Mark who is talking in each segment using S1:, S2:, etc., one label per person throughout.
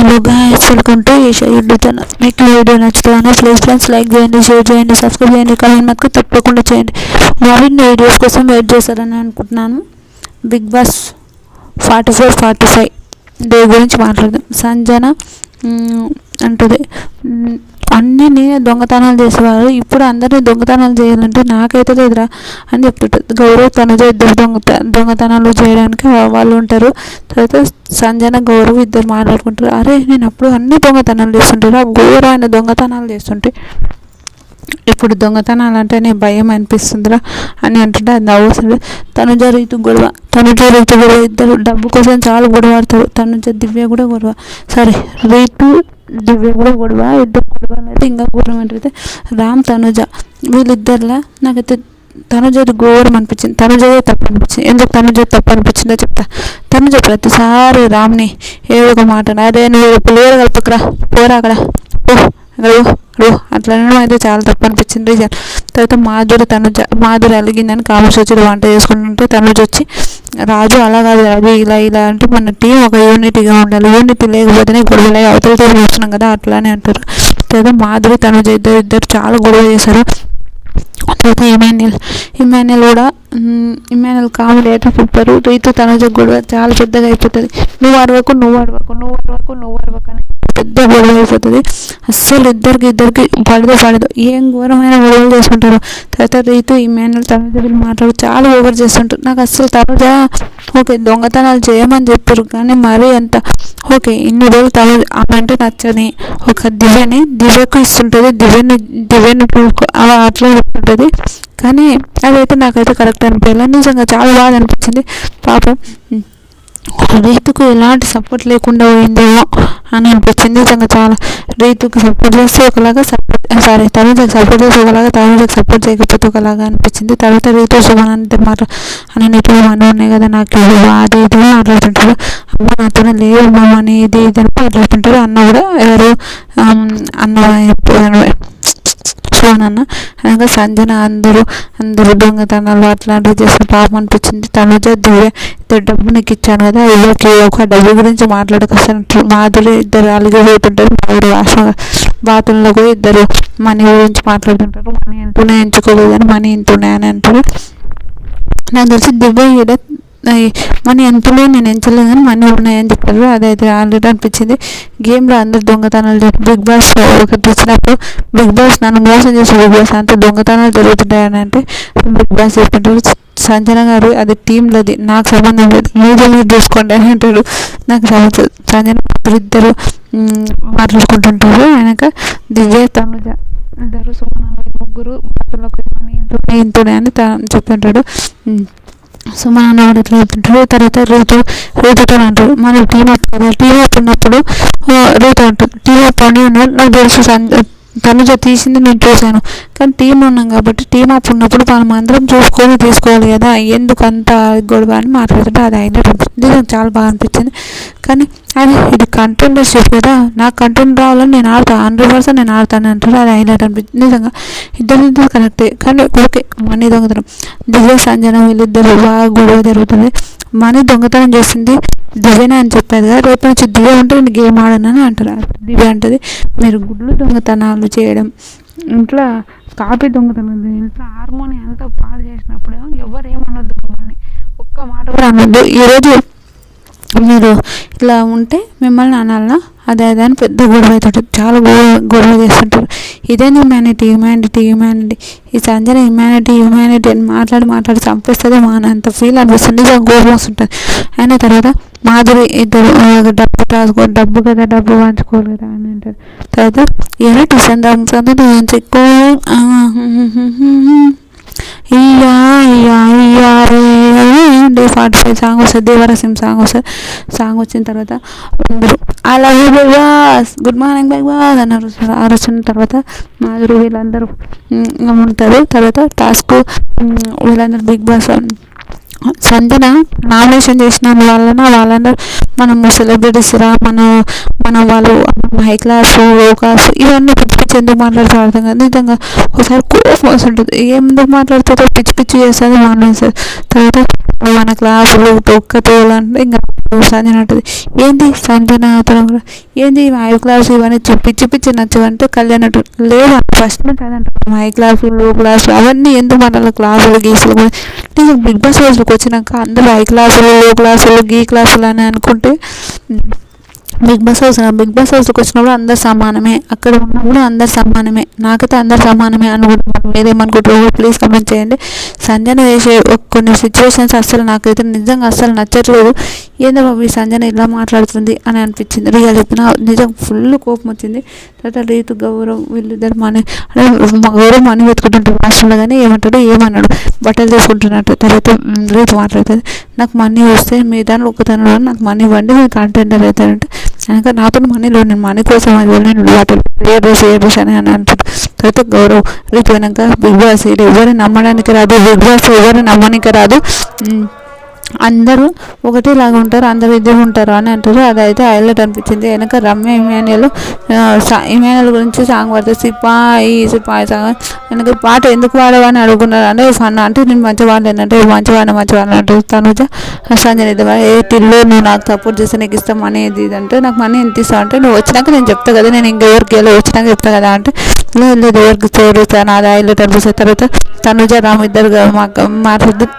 S1: Hello guys welcome to Eesha YouTube మీకు video నచ్చుతుందని please friends like చేయండి share చేయండి సబ్స్క్రైబ్ చేయండి కామెంట్ మాత్రం తప్పకుండా చేయండి. మరిన్ని వీడియోస్ కోసం వెయిట్ చేశారని అనుకుంటున్నాను. Big Boss forty four forty five day గురించి మాట్లాడదాం. సంజన అంటుంది. అన్నీ నేనే దొంగతనాలు చేసేవారు. ఇప్పుడు అందరినీ దొంగతనాలు చేయాలంటే నాకైతే లేదురా అని చెప్తుంటారు గౌరవ్ తనుజ ఇద్దరు దొంగత దొంగతనాలు చేయడానికి వాళ్ళు ఉంటారు. తర్వాత సంజన గౌరవ్ ఇద్దరు మాట్లాడుకుంటారు. అరే నేను అప్పుడు అన్ని దొంగతనాలు చేస్తుంటారు ఆ ఘోరమైన దొంగతనాలు చేస్తుంటే. ఇప్పుడు దొంగతనాలు అంటేనే భయం అనిపిస్తుందిరా అని అంటుంటే అది నవ్వుతుంది తనుజ రీతు గొడవ తనుజ రీతు గొడవ ఇద్దరు డబ్బు కోసం చాలా గొడవ ఆడతారు తనుజ దివ్య కూడా గొడవ. సరే రీతు దివ్య కూడా గొడవ ఇద్దరు గొడవ అయితే ఇంకా ఘోరం ఏంటంటే రామ్ తనుజ వీళ్ళిద్దరిలా నాకైతే తనుజది ఘోరం అనిపించింది. తనుజదే తప్పు అనిపించింది. ఎందుకు తనుజ తప్పు అనిపించిందో చెప్తా. తనుజ ప్రతిసారి రామ్ని ఏదో ఒక మాట అరే నువ్వు పులిహోర కలపకరా పోరా అక్కడ. ఓ అక్కడ అట్లా అయితే చాలా తప్పు అనిపించింది. రీజన్ తర్వాత మాధురి తనుజ మాధురి అలిగిందని కామర్స్ వచ్చి వంట చేసుకుంటుంటే తనుజ వచ్చి రాజు అలా కాదు రాజు. ఇలా ఇలా అంటే మన టీం ఒక యూనిటీగా ఉండాలి. యూనిటీ లేకపోతేనే గొడవలే. అవతలతో చూస్తున్నాం కదా అట్లానే అంటారు. తర్వాత మాధురి తనుజ ఇద్దరు ఇద్దరు చాలా గొడవ చేశారు. తర్వాత ఇమాన్యుల్. ఇమాన్యుల్ కూడా మ్, ఇమాన్యుల్ కామెడీ అయితే సూపర్. రీతు తనుజ గొడవ చాలా పెద్దగా అయిపోతుంది. నువ్వు అరవకు నువ్వు అరవకు నువ్వు అరవకు నువ్వు అరవకు అని. పెద్ద గొడవ అయిపోతుంది. అస్సలు ఇద్దరికి ఇద్దరికి పడదు పడదు. ఏం ఘోరమైన గొడవలు చేసుకుంటారు తర్వాత రీతు మేనలు తనుజ వీళ్ళు మాట్లాడు చాలా ఓవర్ చేస్తుంటారు. నాకు అస్సలు తర్వాత ఓకే దొంగతనాలు చేయమని చెప్పారు కానీ మరీ అంత. ఓకే ఇన్ని రోజులు తల ఆమె అంటే నచ్చని ఒక దివ్యని దివ్యకు ఇస్తుంటుంది. దివ్యని దివ్యని అలా అట్లా ఉంటుంది కానీ అదైతే నాకైతే కరెక్ట్ అనిపించలేదు. నిజంగా చాలా బాగా అనిపించింది. పాపం. రీతుకు ఎలాంటి సపోర్ట్ లేకుండా పోయిందేమో అని అనిపించింది. నిజంగా చాలా రైతుకు సపోర్ట్ చేస్తే ఒకలాగా సపోర్ట్ సారీ తర్వాత సపోర్ట్ చేస్తే ఒకలాగా తర్వాత సపోర్ట్ చేయకపోతే ఒకలాగా అనిపించింది. తర్వాత రీతు అంటే మాట అని నీకు మనీ ఉన్నాయి కదా నాకు అది ఇది అట్లా మాట్లాడుతుంటారు. అమ్మ నాతోనే లేవు అమ్మ అని ఇది ఇది అని మాట్లాడుతుంటారు. అన్న కూడా ఎవరు అన్న శివనన్న అనగా సంజన అందరూ అందరూ దొంగతనాలు అట్లాంటివి చేసిన పాపం అనిపించింది. తనుజ దివ్య ఇద్దరు డబ్బు నీకు ఇచ్చాను కదా ఇవ్వకి ఒక డబ్బు గురించి మాట్లాడక అసలు. మాధురి ఇద్దరు అలిగి పోతుంటారు. మాధురి వాసన బాతుల్లో కూడా ఇద్దరు మనీ గురించి మాట్లాడుతుంటారు. మనీ ఎంతనే కానీ మనీ ఇంతున్నాయి అని అంటారు. నాకు తెలిసి దివ్య ఈడ మనీ ఎంతలో నేను ఎంచలేదు కానీ మనీ ఉన్నాయని చెప్పారు. అదైతే ఆల్రెడీ అనిపించింది. గేమ్లో అందరు దొంగతనాలు బిగ్ బాస్ ఒకటి వచ్చినప్పుడు బిగ్ బాస్ నన్ను మోసం చేసి బిగ్ బాస్ అంతా దొంగతనాలు జరుగుతుంటాయని అంటే బిగ్ బాస్ చెప్పింటారు సంజన గారు అది టీంలోది నాకు సంబంధం లేదు. మీరు మీరు చూసుకోండి అని అంటాడు నాకు సంబంధం సంజన ఇద్దరు మాట్లాడుకుంటుంటారు. ఆయనక దివ్య తనుజ ఇద్దరు సుమన ముగ్గురు ఇంతునే ఇంతునే అని తా- చెప్తుంటాడు సో మన అన్నవాడు ఎట్లా తర్వాత రీతు రీతుతో అంటారు. మనం టీమ్ అప్ కదా టీం అప్ ఉన్నప్పుడు ఆ, అంటారు. టీమ్ అప్ అని నాకు తెలుసు తనుజ తీసింది నేను చూశాను. కానీ టీం ఉన్నాం కాబట్టి టీం అప్ ఉన్నప్పుడు మనం అందరం చూసుకొని తీసుకోవాలి కదా. ఎందుకు అంత గొడవ అని మాట్లాడుతుంటే అది అయినట్టు అనిపించింది నాకు చాలా బాగా అనిపించింది. కానీ అది ఇది కంటెండర్షిప్ కదా. నాకు కంటెంట్ రావాలని నేను ఆడతాను హండ్రెడ్ పర్సెంట్ నేను ఆడతాను అంటారు. అది హైలైట్ అనిపించింది. నిజంగా ఇద్దరు ఇద్దరు కరెక్టే కానీ ఓకే మనీ దొంగతనం. దివ్య సంజనం వీళ్ళిద్దరు బాగా గొడవ జరుగుతుంది. మనీ దొంగతనం చేసింది దివ్యనే అని చెప్పారు కదా రేపు నుంచి దివ్య ఉంటే నేను గేమ్ ఆడనని అంటారు. దివ్య అంటది మీరు గుడ్లు దొంగతనాలు చేయడం ఇంట్లో కాపీ దొంగతనం ఇంట్లో హార్మోని అంతా పాడు చేసినప్పుడు ఎవరు ఏమనొద్దు ఒక్క మాట కూడా అనొద్దు. ఈరోజు మీరు ఇట్లా ఉంటే మిమ్మల్ని అనాలనా అదే అదే అని పెద్ద గొడవ అవుతుంటారు చాలా గొడవ గొడవ చేస్తుంటారు. ఇదే హ్యుమానిటీ హ్యుమానిటీ హ్యుమానిటీ ఈ సంజన హ్యుమానిటీ హ్యుమానిటీ అని మాట్లాడి మాట్లాడి చంపేస్తుంది మా అంత ఫీల్ అనిపిస్తుంది? నిజంగా గోపం వస్తుంటుంది. అయిన తర్వాత మాధురి ఇద్దరు డబ్బు రాసుకో డబ్బు కదా డబ్బు పంచుకోరు కదా అని అంటారు. తర్వాత ఏదో ట్యూషన్ దాంట్లో? ఎక్కువ ఇయ్యా ఇయ్యా డే ఫార్టీ ఫైవ్ సాంగ్ వస్తుంది దేవరసింహ సాంగ్ వస్తుంది. సాంగ్ వచ్చిన తర్వాత అందరూ I love you boss good morning bye boss అని అరుస్తారు అరుస్తున్న తర్వాత మాధురు వీళ్ళందరూ ఇంకా ఉంటారు తర్వాత టాస్క్ వీళ్ళందరూ బిగ్ బాస్ సంజన నామినేషన్ చేసిన వాళ్ళన వాళ్ళందరూ మనము సెలబ్రిటీస్ రా మన మన వాళ్ళు హై క్లాస్లో క్లాస్ ఇవన్నీ పిచ్చి పిచ్చి ఎందుకు మాట్లాడుతూ అర్థం కాదు. నిజంగా ఒకసారి కోపం వస్తుంటుంది ఎందుకు మాట్లాడుతుందో పిచ్చి పిచ్చి చేస్తుంది మాట్లాడుతుంది తర్వాత మన క్లాసులు తొక్క అంటే ఇంకా సంజన అంటది. ఏంది సంజన అతను ఏంది మా హై క్లాస్ ఇవన్నీ పిచ్చి పిచ్చి నచ్చవంటే కళ్యాణ్ అంటాడు లేదు ఫస్ట్ నుంచి అదంట మై క్లాసులు క్లాస్లో క్లాస్ అవన్నీ ఎందుకు మన క్లాసులు గీసులు కూడా? నేను బిగ్ బాస్ రోజులకు వచ్చినాక అందరూ హై క్లాసులు లో క్లాసులు గీ క్లాసులు అని అనుకుంటే Big Boss house Big Boss హౌస్కి వచ్చినప్పుడు అందరు సమానమే. అక్కడ ఉన్నప్పుడు అందరు సమానమే. నాకైతే అందరు సమానమే అనుకుంటున్నాను. మీరేమనుకుంటారు ప్లీజ్ కమెంట్ చేయండి. సంజన వేసే కొన్ని సిచ్యువేషన్స్ అస్సలు నాకైతే నిజంగా అస్సలు నచ్చట్లేదు. ఏందో బాబు ఈ సంజన ఇలా మాట్లాడుతుంది అని అనిపించింది. రియల్ చెప్పిన నిజం ఫుల్ కోపం వచ్చింది. తర్వాత రీతు గౌరవ్ వీళ్ళిద్దరు మనీ అంటే మా గౌరవ్ మనీ వెతుకుంటుంటారు రాష్ట్రంలో కానీ ఏమంటాడు ఏమన్నాడు బట్టలు తీసుకుంటున్నట్టు. తర్వాత రీతు మాట్లాడుతుంది. నాకు మనీ వస్తే మీ దాంట్లో ఒకతను నాకు మనీ ఇవ్వండి మీరు కంటెండర్ అవుతారంటే వెనక నాతో మనీలో నేను మనీ కోసం అది నేను వాటిని షేర్ చేసి షేర్ చేసి అని అని అంటాడు తర్వాత గౌరవ్ రీతి వెనక బిగ్ బాస్ ఇది ఎవరిని నమ్మడానికి రాదు బిగ్ బాస్ ఎవరిని నమ్మడానికి రాదు అందరూ ఒకటేలాగా ఉంటారు అందరూ ఇద్దరు ఉంటారు అని అంటారు. అదైతే హైలైట్ అనిపించింది. వెనక రమ్య ఇమానియల్ ఇమానియల్ గురించి సాంగ్ పడితే సిపాయి సిపాయి సాంగ్. వెనక పాట ఎందుకు పాడవని అడుగున్నారు అంటే ఫన్ అంటే నేను మంచి వాడిని అంటే మంచి వాడిని మంచి వాడిని అంటే తనుజ సంజయ్ ఏ టిల్లు నువ్వు నాకు సపోర్ట్ చేస్తే నీకు ఇస్తాం మనీ ఇది. అంటే నాకు మనీ ఎంత ఇస్తావు అంటే నువ్వు వచ్చినాక నేను చెప్తా కదా నేను ఇంకా ఎవరికి వెళ్ళి వచ్చినాక చెప్తా కదా అంటే లేదు లేదు ఎవరికి చేరుతాను అది హైలైట్ అనిపిస్తుంది. తర్వాత తనుజ రామ్ ఇద్దరు మా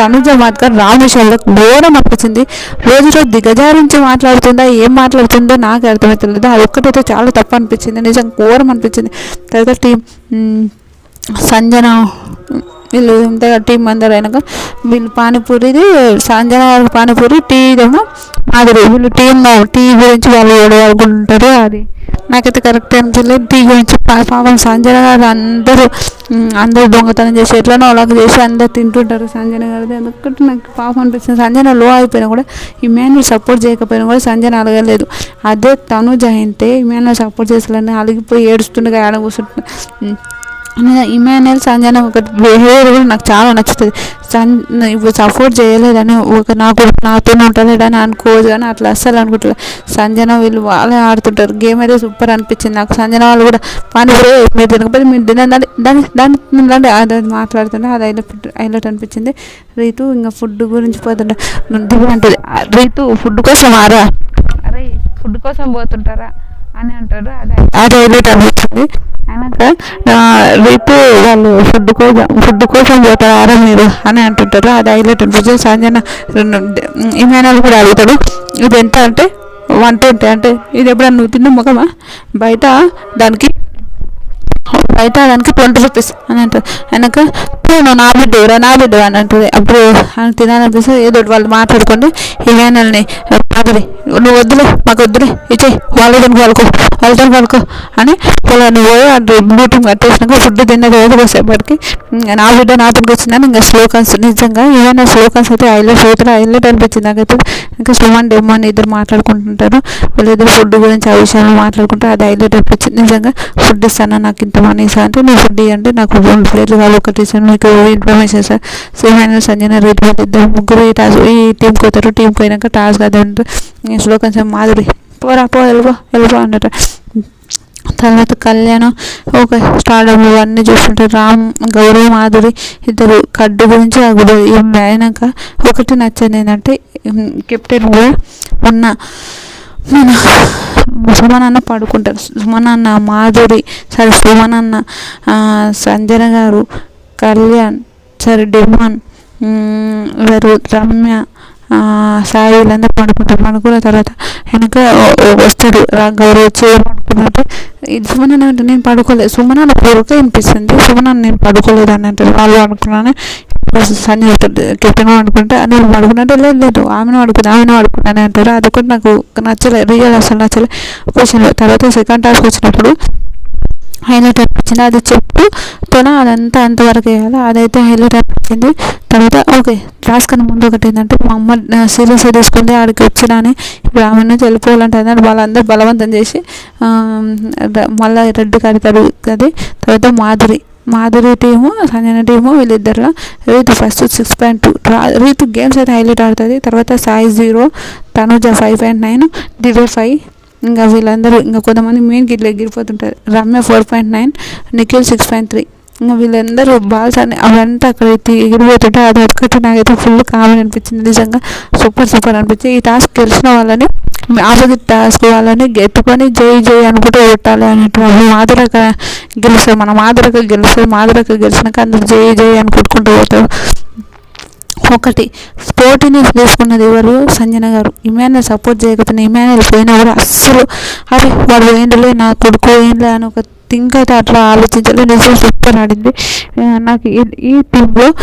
S1: తనుజ మాత్రం రామ్ విషయంలో బోరం అనిపించింది. రోజు రోజు దిగజారించి మాట్లాడుతుందా ఏం మాట్లాడుతుందో నాకు అర్థమవుతలేదు అది ఒక్కటైతే చాలా తప్పు అనిపించింది. నిజం ఘోరం అనిపించింది. తర్వాత టీం సంజన వీళ్ళు ఇంత టీం అందరు అయినాక వీళ్ళు పానీపూరిది సంజన పానీపూరి టీ ఏమో మాదిరి. వీళ్ళు టీం టీ గురించి వాళ్ళు ఏడవాలనుకుంటారు అది. నాకైతే కరెక్ట్ అనిపించలేదు టీ గురించి పా- పాపం సంజన గారు అందరూ అందరూ దొంగతనం చేసి ఎట్లనో అలాగ చేసి అందరు తింటుంటారు సంజన గారిది. అదొక్కటి నాకు పాపం అనిపిస్తుంది. సంజన లో అయిపోయినా కూడా ఈ సపోర్ట్ చేయకపోయినా కూడా సంజన అలగలేదు. అదే తను జయంతే ఈ సపోర్ట్ చేసాలని అలిగిపోయి ఏడుస్తుండగా ఆడ కూర్చుంటున్నా ఉమ్. ఇమాన్యుల్ సంజన ఒక బిహేవియర్ కూడా నాకు చాలా నచ్చుతుంది. ఇప్పుడు సపోర్ట్ చేయలేదని ఒక నాకు నాతో ఉంటలేడని అనుకోవచ్చు కానీ అట్లా అస్సలు అనుకుంటలేదు సంజన వీళ్ళు వాళ్ళే ఆడుతుంటారు. గేమ్ అయితే సూపర్ అనిపించింది నాకు. సంజన వాళ్ళు కూడా పని మీరు తినకపోతే మీరు తినండి దాని దాని అది మాట్లాడుతుంటే అది హైలైట్ హైలైట్ అనిపించింది. రీతు ఇంకా ఫుడ్ గురించి పోతుంటే దిగులు అంటుంది. రీతు ఫుడ్ కోసం ఆరా? అరే ఫుడ్ కోసం పోతుంటారా? అని అంటారు. అది అది హైలైట్ అనిపించింది అయినాక ఆ, రేపు వాళ్ళు ఫుడ్ కోసం ఫుడ్ కోసం పోతారా మీరు అని అంటుంటారు. అది హైలైట్ అనిపించింది సంజన ఇమానాలు కూడా అడుగుతాడు. ఇది ఎంత అంటే వన్ ట్వంటీ అంటే ఇది ఎప్పుడన్నా నువ్వు తిన్న ముఖమా? బయట దానికి బయట దానికి ట్వంటీ రూపీస్ అని అంటారు వెనక నువ్వు నా బిడ్డ ఎవరా నా బిడ్డ అని అంటుంది. అప్పుడు ఆయన తినాలనిపిస్తే ఏదో ఒకటి వాళ్ళు మాట్లాడుకోండి ఈ వేనల్ని మాదిరి నువ్వు వద్దులే మాకు వద్దులే ఇచ్చే వాళ్ళతో వాళ్ళకు వాళ్ళతో పడుకో అని పొలాన్ని నువ్వు పోయి బ్లూటూత్ కట్టేసినాక ఫుడ్ తిన్న రోజు కోసేపటికి. ఇంకా నా బిడ్డ నా వచ్చిందని ఇంకా స్లోకన్స్ నిజంగా ఏమైనా స్లోకన్స్ అయితే ఐలో అవుతారు హైలైట్ అనిపించింది నాకైతే. ఇంకా సుమన్ అని ఇద్దరు మాట్లాడుకుంటుంటారు. వీళ్ళిద్దరు ఫుడ్ గురించి ఆ విషయాలు మాట్లాడుకుంటారు అది హైలైట్ అనిపించింది నిజంగా ఫుడ్ ఇస్తాను నాకు ఇంత మనీ ఇస్తా అంటే నేను ఫుడ్ అంటే నాకు రెండు ప్లేట్లు కావాలి ఒకటి ఇస్తాను మీకు ఇన్ఫర్మేషన్ సార్ సేమైన సంజన రేటు ఇద్దరు ముగ్గురు ఈ టాస్ ఈ టీంకి పోతారు. టీంకి పోయినాక టాస్క్ అదే ఉంటుంది. శ్లోకం సార్ మాధురి పోరా పో వెళ్ళిపో వెళ్ళిపో అన్నట్టు. తర్వాత కళ్యాణం ఒక స్టార్డమ్ ఇవన్నీ చూస్తుంటారు రామ్ గౌరవ్ మాధురి ఇద్దరు కడ్డు గురించి అయినాక ఒకటి నచ్చింది ఏంటంటే కెప్టెన్ కూడా ఉన్న మన సుమనన్న పడుకుంటారు. సుమనన్న మాధురి సరే సుమనన్న సంజన గారు కళ్యాణ్ సరే డిమాన్ వారు రమ్య సాయి వీళ్ళందరూ పండుకుంటారు. పడుకున్న తర్వాత వెనక వస్తాడు రా చీర వచ్చి ఇది సుమన్ అంటే నేను పడుకోలేదు సుమన్ అన్న అనిపిస్తుంది వినిపిస్తుంది. సుమన్ నేను పడుకోలేదు అని అంటారు. వాళ్ళు అనుకున్నాను సంజయ్ కెప్టెన్ అనుకుంటే నేను పడుకున్నట్టు లేదు లేదు. ఆమెను పడుకుంది ఆమెను పడుకున్నాను అంటారు. అది కూడా నాకు నచ్చలేదు రియల్ అసలు నచ్చలేదు క్వశ్చన్ తర్వాత సెకండ్ టాస్క్ వచ్చినప్పుడు హైలైట్ అనిపించింది. అది చెప్తూ తొన అదంతా అంతవరకు వేయాలి అదైతే హైలైట్ అనిపించింది. తర్వాత ఓకే టాస్క్ కన్నా ముందు ఒకటి ఏంటంటే మా అమ్మ సీరియస్ తీసుకుంటే ఆడికి వచ్చినాని ఇప్పుడు ఆమె నుంచి వెళ్ళిపోవాలంటే వాళ్ళందరూ బలవంతం చేసి మళ్ళా రెడ్ కడతారు అది తర్వాత మాధురి. మాధురి టీము సంజన టీము వీళ్ళిద్దరిలో Rithu first six point two. Rithu games అయితే హైలైట్ ఆడుతుంది. తర్వాత Sai zero Tanuja five point nine Divya five ఇంకా వీళ్ళందరూ ఇంకా కొంతమంది మెయిన్ గిట్ల ఎగిరిపోతుంటారు. Ramya four point nine Nikhil six point three ఇంకా వీళ్ళందరూ బాల్స్ అని అవంతా అక్కడ ఎగిరిపోతుంటే అది ఒక్కటి నాకైతే ఫుల్ కామన్ అనిపించింది. నిజంగా సూపర్ సూపర్ అనిపించింది. ఈ టాస్క్ గెలిచిన వాళ్ళని ఆపోజిట్ టాస్క్ వాళ్ళని ఎత్తుకొని జై జై అనుకుంటూ కొట్టాలి అనేటువంటి మాదిరక గెలుస్తారు మన మాదిరక గెలుస్తారు మాదిరక గెలిచినాక అందరు జై జై అని కొట్టుకుంటూ పోతారు. ఒకటి. పోటీని తీసుకున్నది ఎవరు? సంజన గారు. ఇమాన్యుల్ సపోర్ట్ చేయకపోతే ఇమాన్యుల్ పోయినా కూడా అస్సలు అరే వాడు ఏంటలే నా కొడుకు ఏంలే అని ఒక థింక్ అయితే అట్లా ఆలోచించలేదు. నిజం సూపర్ ఆడింది. నాకు ఈ- టీంలో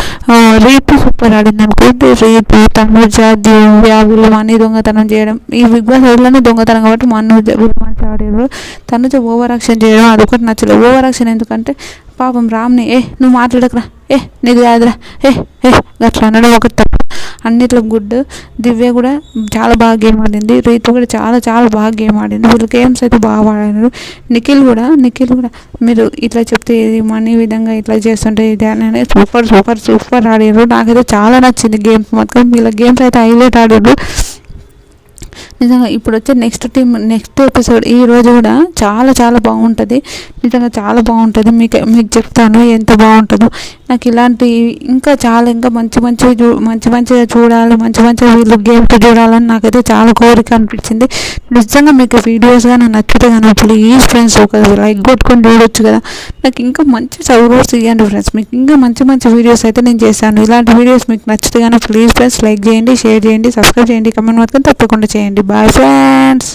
S1: రీతు సూపర్ ఆడింది అనుకుంటే రీతు తనుజ దివ్య వీళ్ళు మనీ దొంగతనం చేయడం ఈ బిగ్ బాస్ హౌస్లోనే దొంగతనం కాబట్టి మనోజ వీళ్ళు మంచిగా ఆడారు. తనుజ ఓవర్ యాక్షన్ చేయడం అదొకటి నచ్చలేదు. ఓవర్ యాక్షన్ ఎందుకంటే పాపం రామ్ని ఏ నువ్వు మాట్లాడకరా. ఏ నీకు కాదురా. ఏ ఏ అట్లా అనడం ఒకటి తప్ప. అన్నిట్లో గుడ్. దివ్య కూడా చాలా బాగా గేమ్ ఆడింది. రీతు కూడా చాలా చాలా బాగా గేమ్ ఆడింది. వీళ్ళు గేమ్స్ అయితే బాగా ఆడినారు నిఖిల్ కూడా నిఖిల్ కూడా. మీరు ఇట్లా చెప్తే ఇది మనీ విధంగా ఇట్లా చేస్తుంటే ఇది అని సూపర్ సూపర్ సూపర్ ఆడారు. నాకైతే చాలా నచ్చింది గేమ్స్ మొత్తం. వీళ్ళ గేమ్స్ అయితే హైలైట్ ఆడారు. నిజంగా ఇప్పుడు వచ్చే నెక్స్ట్ టీం నెక్స్ట్ ఎపిసోడ్ ఈ రోజు కూడా చాలా చాలా బాగుంటుంది. నిజంగా చాలా బాగుంటుంది. మీకు మీకు చెప్తాను ఎంత బాగుంటుందో. నాకు ఇలాంటి ఇంకా చాలా ఇంకా మంచి మంచి చూ మంచి మంచిగా చూడాలి మంచి మంచిగా వీళ్ళు గేమ్స్ చూడాలని నాకైతే చాలా కోరిక అనిపించింది. నిజంగా మీకు వీడియోస్ కానీ నచ్చితే కానీ ప్లీజ్ ఫ్రెండ్స్ ఒక లైక్ కొట్టుకొని చూడొచ్చు కదా. నాకు ఇంకా మంచి సౌరోస్ ఇవ్వండి ఫ్రెండ్స్ మీకు ఇంకా మంచి మంచి వీడియోస్ అయితే నేను చేశాను. ఇలాంటి వీడియోస్ మీకు నచ్చితే కానీ ప్లీజ్ ఫ్రెండ్స్ లైక్ చేయండి షేర్ చేయండి సబ్స్క్రైబ్ చేయండి కమెంట్ మాత్రం తప్పకుండా చేయండి. Bye friends